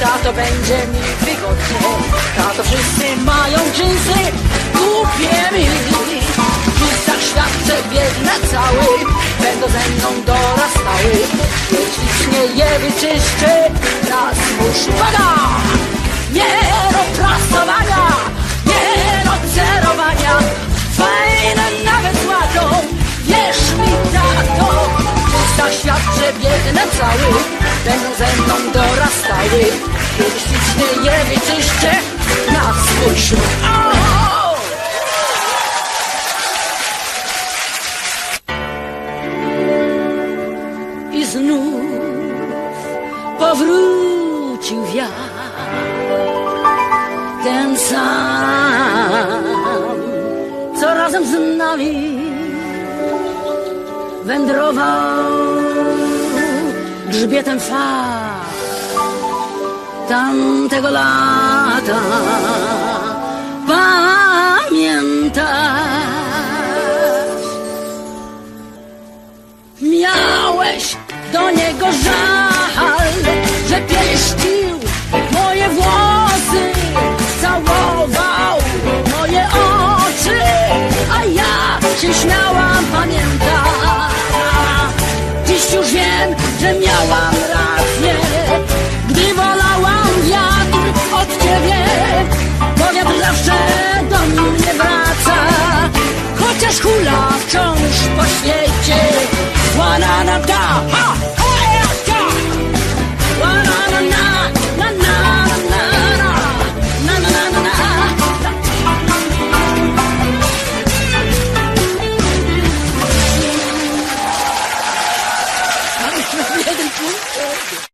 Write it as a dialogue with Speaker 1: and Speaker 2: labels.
Speaker 1: tato będzie mi wygodnie. Tato wszyscy mają dżinsy, głupie mi. Wózkach świadczę biegnę cały, będą ze mną dorastały. Jeśli je wyczyszczę, raz muszę uwaga! Świadczę biegnę cały, będą ze mną dorastały. Kiedyś ślicznie je wyczyszczę, na swój ślub. I znów powrócił wiatr. Ten sam, co razem z nami wędrował grzbietem fal tamtego lata. Pamiętasz? Miałeś do niego żal, że pieścił moje włosy, całował moje oczy, a ja się śmiałam, pamiętam. Że miałam rację, gdy wolałam wiatr od ciebie, bo wiatr zawsze do mnie wraca, chociaż hula wciąż po świecie.